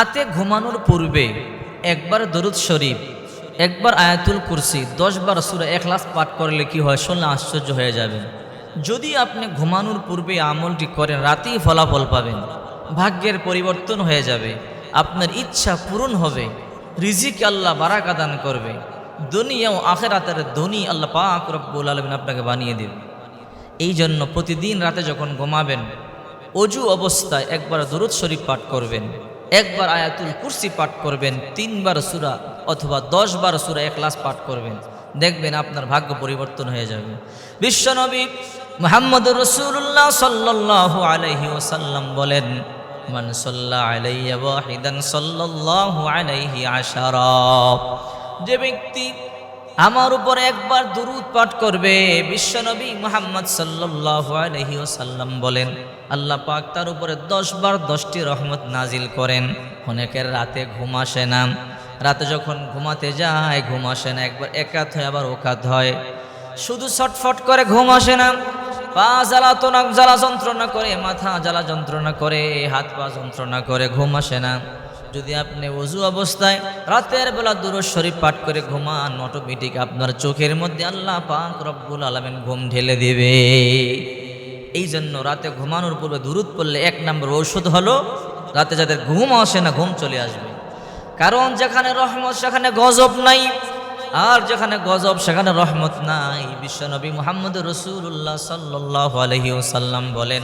রাতে ঘুমানোর পূর্বে একবার দরুদ শরীফ, একবার আয়াতুল কুরসি, দশবার সুরা এখলাস পাঠ করলে কি হয় শুনলে আশ্চর্য হয়ে যাবেন। যদি আপনি ঘুমানোর পূর্বে আমলটি করেন, রাতেই ফলাফল পাবেন। ভাগ্যের পরিবর্তন হয়ে যাবে, আপনার ইচ্ছা পূরণ হবে, রিজিক আল্লাহ বারাকা দান করবে, দুনিয়া ও আখেরাতের ধনী আল্লাহ পাক রব্বুল আলমিন আপনাকে বানিয়ে দেবে। এই জন্য প্রতিদিন রাতে যখন ঘুমাবেন, অজু অবস্থায় একবার দরুদ শরীফ পাঠ করবেন। একবার আয়াতুল কুরসি পাঠ করবেন, তিনবার সুরা অথবা দশবার সুরা একলাস পাঠ করবেন। দেখবেন আপনার ভাগ্য পরিবর্তন হয়ে যাবে। বিশ্বনবী মোহাম্মদ রসুল্লাহ সাল্লাহ আলহি ওসাল্লাম বলেন, মান সাল্লাহ আলাইয়া ওয়াহিদান সাল্লাল্লাহু আলাইহি আশারা। যে ব্যক্তি আমার উপর একবার দুরুদ পাঠ করবে বিশ্বনবী মোহাম্মদ সাল্লাহ আলহি ওসাল্লাম বলেন, আল্লাহ পাক তার উপরে দশ বার দশটি রহমত নাজিল করেন। অনেকের রাতে ঘুম আসে না। রাতে যখন ঘুমাতে যায়, ঘুম আসে না, একবার একাত হয়, আবার ওকাত হয়। শুধু ছটফট করে ঘুম আসে না। পা জ্বালা জ্বালা যন্ত্রণা করে, মাথা জ্বালা যন্ত্রণা করে, হাত পা যন্ত্রণা করে, ঘুম আসে না। যদি আপনি অজু অবস্থায় রাতের বেলা দূর শরীফ পাঠ করে ঘুমান অটোমেটিক আপনার চোখের মধ্যে আল্লাহ পাক রব্বুল আলমেন ঘুম ঢেলে দেবে। এই জন্য রাতে ঘুমানোর পূর্বে দূরত পড়লে এক নম্বর ঔষধ হলো, রাতে যাদের ঘুম আসে না, ঘুম চলে আসবে। কারণ যেখানে রহমত, সেখানে গজব নাই। আর যেখানে গজব, সেখানে রহমত নাই। বিশ্বনবী মোহাম্মদ রসুল্লাহ সাল্লাহ আলহি সাল্লাম বলেন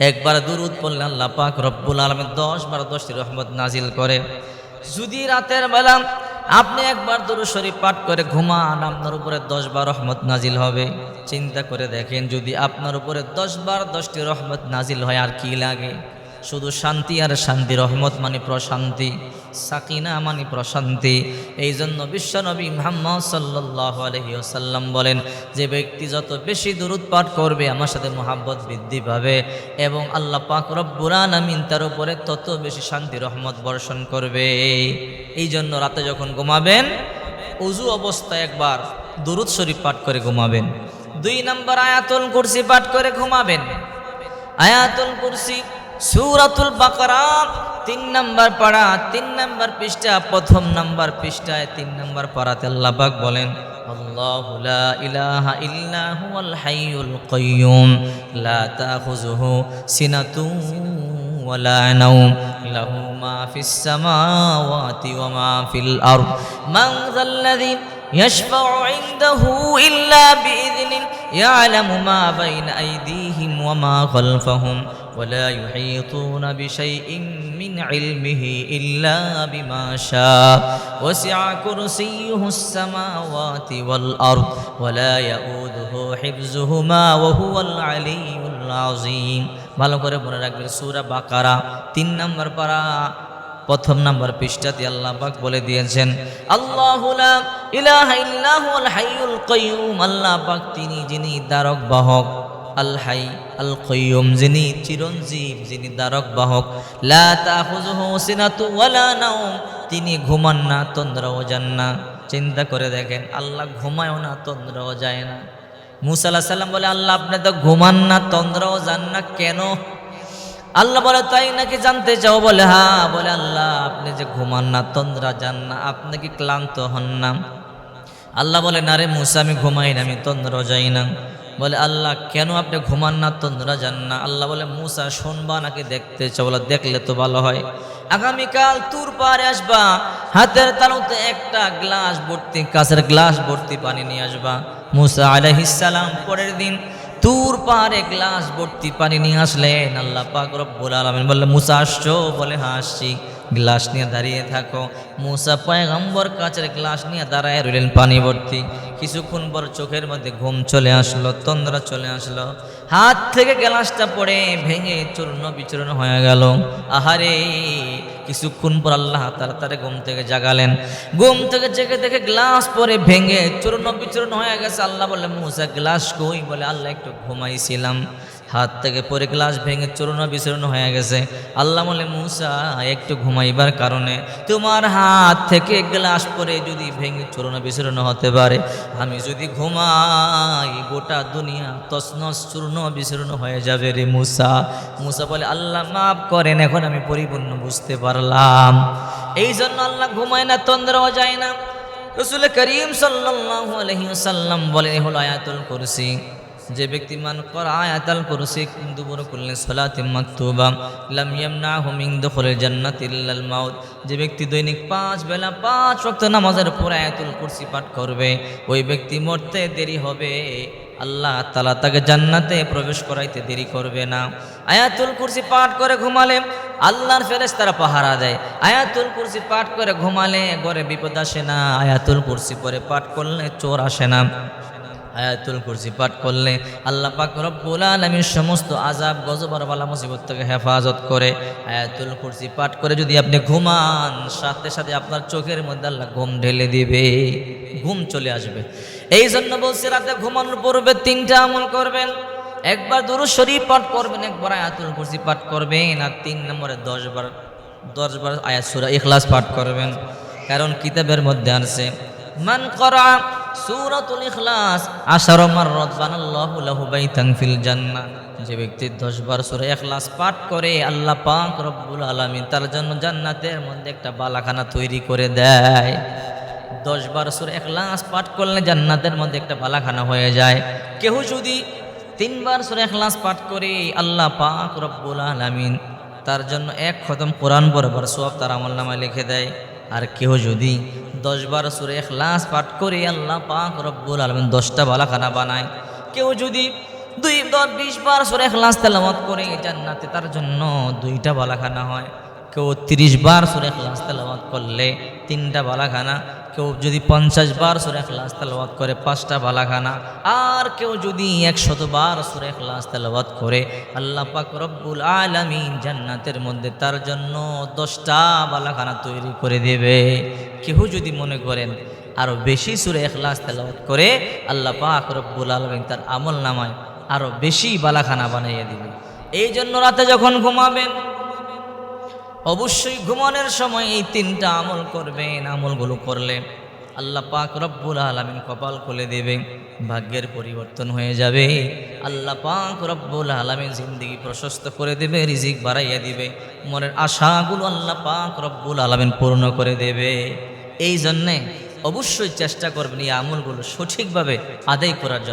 একবার দুরুদ পড়লে আল্লাহ পাক রব্বুল আলমের দশ বারো দশটি রহমত নাজিল করে। যদি রাতের বেলা আপনি একবার দুরু শরীফ পাঠ করে ঘুমান, আপনার উপরে দশ বার রহমত নাজিল হবে। চিন্তা করে দেখেন, যদি আপনার উপরে দশ বার দশটি রহমত নাজিল হয় আর কি লাগে? শুধু শান্তি আর শান্তি, রহমত মানে প্রশান্তি, সাকিনা মানে প্রশান্তি। এই জন্য বিশ্বনবী মোহাম্মদ সাল্লাহ আলহিউসাল্লাম বলেন, যে ব্যক্তি যত বেশি দূরত পাঠ করবে, আমার সাথে মোহাব্বত বৃদ্ধি পাবে এবং আল্লাহ পাক রব্বুরান আমিন তার উপরে তত বেশি শান্তি, রহমত বর্ষণ করবে। এই জন্য রাতে যখন ঘুমাবেন অজু অবস্থায় একবার দুরুদ শরীফ পাঠ করে ঘুমাবেন। দুই নম্বর আয়াতুল কুরসি পাঠ করে ঘুমাবেন। আয়াতুল কুরসি সুরাতুল বাকরা তিন নম্বর পাড়া তিন নম্বর পৃষ্ঠা প্রথম নম্বর পৃষ্ঠায় তিন নম্বর পাড়াতে আল্লাহ পাক বলেন আল্লাহু লা ইলাহা ইল্লা হুয়াল হাইয়ুল কাইয়্যুম লা তাখুযুহু সিনাতুন ওয়ালা নাওম লাহু মা ফিস সামাওয়াতি ওয়া মা ফিল আরদ মান যাল্লাযী يشفع عنده إلا بإذنه يعلم ما بين أيديهم وما خلفهم ولا يحيطون بشيء من علمه إلا بما شاء وسع كرسيه السماوات والأرض ولا يؤوده حفظهما وهو العلي العظيم ভালো করে মনে রাখবেন সূরা বাকারা তিন নম্বর পারা প্রথম নাম্বার পৃষ্ঠাতে আল্লাহ পাক বলে দিয়েছেন, আল্লাহু লা ইলাহা ইল্লাহুল হাইয়ুল কাইয়ুম। আল্লাহ পাক তিনি যিনি দ্বারক বাহক, আল হাই আল কাইয়ুম, যিনি চিরঞ্জীব, যিনি দ্বারক বাহক। লা তাখুযুহু সিনাতু তিনি ঘুমান না, তন্দ্রাও যান না। চিন্তা করে দেখেন, আল্লাহ ঘুমায়ও না, তন্দ্রাও যায় না। মুসা সাল্লাম বলে, আল্লাহ আপনি তো ঘুমান না, তন্দ্রাও যান না, কেন? আল্লাহ বলে, তাই নাকি জানতে চাও? বলে হ্যাঁ। বলে, আল্লাহ, আপনি যে ঘুমান না, তন্দ্রা যান না, আপনি কি ক্লান্ত হন না? আল্লাহ বলে, না রে মুসা, আমি ঘুমাই না, আমি তন্দ্রা যাই না। বলে, আল্লাহ, কেন আপনি ঘুমান না, তন্দ্রা যান না? আল্লাহ বলে, মুসা, শুনবা নাকি দেখতে চাও? বলে, দেখলে তো ভালো হয়। আগামীকাল তুর পারে আসবা, হাতের তালুতে একটা গ্লাস ভর্তি, কাছের গ্লাস ভর্তি পানি নিয়ে আসবা। মুসা আলহিসাল্লাম পরের দিন তুর পাহাড়ে গ্লাস ভর্তি পানি নিয়ে আসলেন। আল্লাহ পাক রব্বুল আলমিন বললে মুসা, আসছো? বলে হ্যাঁ আসছি। গ্লাস নিয়ে দাঁড়িয়ে থাকো। মুসা পয়গম্বর কাছের গ্লাস নিয়ে দাঁড়ায় রইলেন পানি ভর্তি। কিছুক্ষণ পর চোখের মধ্যে ঘুম চলে আসলো, তন্দ্রা চলে আসলো। হাত থেকে গ্লাসটা পড়ে ভেঙে চূর্ণ বিচূর্ণ হয়ে গেল। আহারে কিছুক্ষণ পর আল্লাহ তাড়াতাড়ি ঘুম থেকে জাগালেন। ঘুম থেকে জেগে দেখে গ্লাস পরে ভেঙে চূর্ণ বিচূর্ণ হয়ে গেছে। আল্লাহ বলে মুসা, গ্লাস কই? বলে, আল্লাহ, একটু ঘুমাইছিলাম। হাত থেকে পরে গ্লাস ভেঙে চূর্ণ বিচূর্ণ হয়ে গেছে। আল্লাহ বলে মুসা, একটু ঘুমাইবার কারণে তোমার হাত থেকে গ্লাস পরে যদি ভেঙে চূর্ণ বিচূর্ণ হতে পারে, আমি যদি ঘুমাই, গোটা দুনিয়া তসনস চূর্ণ বিচূর্ণ হয়ে যাবে রে মুসা। মুসা বলে, আল্লাহ মাফ করেন, এখন আমি পরিপূর্ণ বুঝতে পারলাম। এই জন্য আল্লাহ ঘুমায় না, তন্দ্রাও যায় না। রসুল করিম সাল্লাল্লাহু আলাইহি ওয়াসাল্লাম বলেন, এ হলো আয়াতুল কুরসি। যে ব্যক্তি মান করা কুরসি দুবুর কুল্লি সালাতি মাকতুবা, লাম ইয়ামনাহু মিন দুখুলিল জান্নাতি ইল্লাল মাউত। যে ব্যক্তি দৈনিক পাঁচ বেলা পাঁচ ওয়াক্ত নামাজের পর আয়াতুল কুরসি পাঠ করবে, ওই ব্যক্তি মরতে দেরি হবে। আল্লাহ তালা তাকে জান্নাতে প্রবেশ করাইতে দেরি করবে না। আয়াতুল কুরসি পাঠ করে ঘুমালে আল্লাহর ফেরেস তারা পাহারা দেয়। আয়াতুল কুরসি পাঠ করে ঘুমালে ঘরে বিপদ আসে না। আয়াতুল কুরসি পরে পাঠ করলে চোর আসে না। আয়াতুল কুরসি পাঠ করলে আল্লাহ পাক রব্বুল আলামিন সমস্ত আজাব গজব বালা মুসিবত থেকে হেফাজত করে। আয়াতুল কুরসি পাঠ করে যদি আপনি ঘুমান, সাথে সাথে আপনার চোখের মধ্যে আল্লাহ ঘুম ঢেলে দিবে, ঘুম চলে আসবে। এই জন্য বলছি, রাতে ঘুমানোর পূর্বে তিনটা আমল করবেন। একবার দুরু শরীফ পাঠ করবেন, একবার আয়াতুল কুরসি পাঠ করবেন, আর তিন নম্বরে দশ বার দশ বার আয়াত সুরা ইখলাস পাঠ করবেন। কারণ কিতাবের মধ্যে আছে মান করা সূরাতুল ইখলাস আশার মাররাত বানাল্লাহু লাহু বাইতান ফিল জান্নাহ। যে ব্যক্তি 10 বার সূরা ইখলাস পাঠ করে, আল্লাহ পাক রব্বুল আলামিন তার জন্য জান্নাতের মধ্যে একটা বালাখানা তৈরি করে দেয়। দশ বার সূরা ইখলাস পাঠ করলে জান্নাতের মধ্যে একটা বালাখানা হয়ে যায়। কেউ যদি তিনবার সূরা ইখলাস পাঠ করে, আল্লাহ পাক রব্বুল আলামিন তার জন্য এক খতম কোরআন বরাবর সব তার আমল নামায় লিখে দেয়। আর কেউ যদি দশ বার সুরে এখলাস পাঠ করে আল্লাহ পাক রব্বুল আলমিন দশটা বালাখানা বানায়। কেউ যদি দুই, দশ, বিশ বার সুরে এখলাস তেলামত করে জান্নাতে তার জন্য দুইটা বালাখানা হয়। কেউ তিরিশ বার সুরে এখলাস তেলামত করলে তিনটা বালাখানা। কেউ যদি পঞ্চাশ বার সুরে এখলাস তেলাওয়াত করে, পাঁচটা বালাখানা, আর কেউ যদি একশত বার সুরে এখলাস তেলাওয়াত করে, আল্লাহ পাক রব্বুল আলামিন জান্নাতের মধ্যে তার জন্য দশটা বালাখানা তৈরি করে দেবে। কেউ যদি মনে করেন আরও বেশি সুরে এখলাস তেলাওয়াত করে, আল্লাহ পাক রব্বুল আলমিন তার আমল নামায় আরও বেশি বালাখানা বানাইয়ে দিবে। এই জন্য রাতে যখন ঘুমাবেন অবশ্যই ঘুমানোর সময় এই তিনটা আমল করবেন, আমলগুলো করলে আল্লাহ পাক রব্বুল আলমিন কপাল খুলে দেবে, ভাগ্যের পরিবর্তন হয়ে যাবে। আল্লাহ পাক রব্বুল আলমিন জিন্দগি প্রশস্ত করে দেবে, রিজিক বাড়াইয়া দিবে। মনের আশাগুলো আল্লাহ পাক রব্বুল আলমিন পূর্ণ করে দেবে। এই জন্যে অবশ্যই চেষ্টা করবেন এই আমলগুলো সঠিকভাবে আদায় করার জন্য।